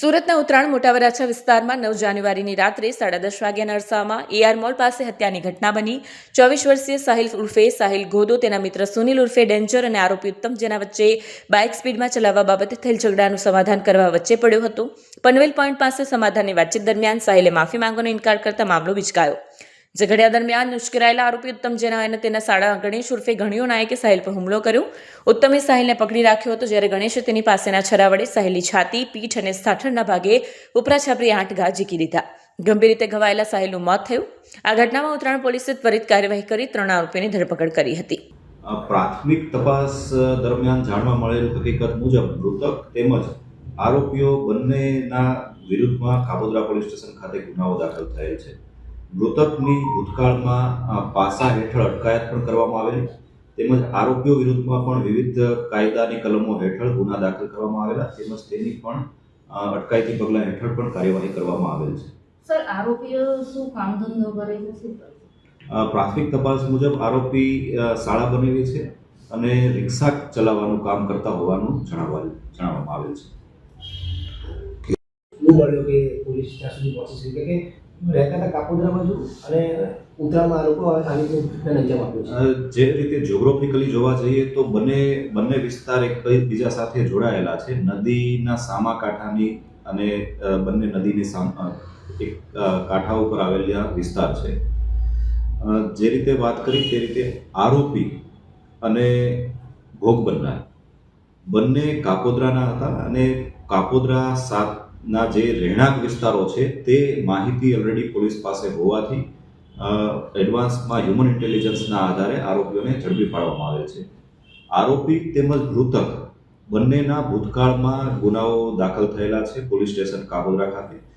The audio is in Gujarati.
સુરતના ઉત્તરાયણ મોટા વરાછા વિસ્તારમાં નવ જાન્યુઆરીની રાત્રે સાડા દસ વાગ્યાના અરસામાં એઆર મોલ પાસે હત્યાની ઘટના બની. ચોવીસ વર્ષીય સાહિલ ઉર્ફે સાહિલ ગોદો, તેના મિત્ર સુનિલ ઉર્ફે ડેન્જર અને આરોપી ઉત્તમ, જેના વચ્ચે બાઇક સ્પીડમાં ચલાવવા બાબતે થયેલ ઝઘડાનું સમાધાન કરવા વચ્ચે પડ્યો હતો. પનવેલ પોઈન્ટ પાસે સમાધાનની વાતચીત દરમિયાન સાહિલે માફી માંગવાનો ઇનકાર કરતા મામલો વિચકાયો. ઝઘડિયા દરમિયાન ઉશ્કેરાયેલા આરોપી ઉત્તમ જેના અને તેના સાડા ગણેશ ઉર્ફે ઘણીઓ નાયકે સાહિલ પર હુમલો કર્યો. ઉત્તમે સાહિલને પકડી રાખ્યો હતો જ્યારે ગણેશે તેની પાસેના છરા વડે સાહિલની છાતી, પીઠ અને સાથળના ભાગે ઉપરા આઠ ઘા ઝીકી દીધા. ગંભીર રીતે ઘવાયેલા સાહિલનું મોત થયું. આ ઘટનામાં ઉત્તરાયણ પોલીસે ત્વરિત કાર્યવાહી કરી ત્રણ આરોપીની ધરપકડ કરી હતી. પ્રાથમિક તપાસ દરમિયાન જાણવા મળેલ હકીકત મુજબ મૃતક તેમજ આરોપીઓ બંનેના વિરુદ્ધમાં કાબોદરા પોલીસ સ્ટેશન ખાતે ગુનાઓ દાખલ થયેલ છે. મૃતકની ભૂતકાળમાં પાસા હેઠળ અટકાયત પણ કરવામાં આવેલી. તેમજ આરોપીઓ વિરુદ્ધમાં પણ વિવિધ કાયદાની કલમો હેઠળ ગુના દાખલ કરવામાં આવેલા. તેમજ તેની પણ અટકાયતી પગલાં હેઠળ પણ કાર્યવાહી કરવામાં આવેલ છે. સર આરોપીઓ શું કામ ધંધો કરે છે? શું પ્રાથમિક તપાસ મુજબ આરોપી શાળા બનેલી છે અને રિક્ષા ચલાવવાનું કામ કરતા હોવાનું જણાવવા જણાવવામાં આવેલ છે. શું મળ્યો કે પોલીસ ત્યાં સુધી પહોંચી શકી કે રહેતા હતા કાપોદ્રા અને ઉત્તરામાં જે રીતે જ્યોગ્રાફિકલી જોવા જઈએ તો બંને બંને વિસ્તાર એક બીજા સાથે જોડાયેલા છે. નદીના સામા કાંઠાની અને બંને નદીની સામ એક કાંઠા ઉપર આવેલા વિસ્તાર છે. જે રીતે વાત કરી તે રીતે આરોપી અને ભોગ બનનાર બંને કાપોદ્રાના હતા અને કાપોદ્રા સાતના જે રહેણાંક વિસ્તારો છે, તે માહિતી ઓલરેડી પોલીસ પાસે હોવાથી એડવાન્સમાં હ્યુમન ઇન્ટેલિજન્સના આધારે આરોપીઓને ઝડપી પાડવામાં આવે છે. આરોપી તેમજ મૃતક બંનેના ભૂતકાળમાં ગુનાઓ દાખલ થયેલા છે પોલીસ સ્ટેશન કાબોદરા ખાતે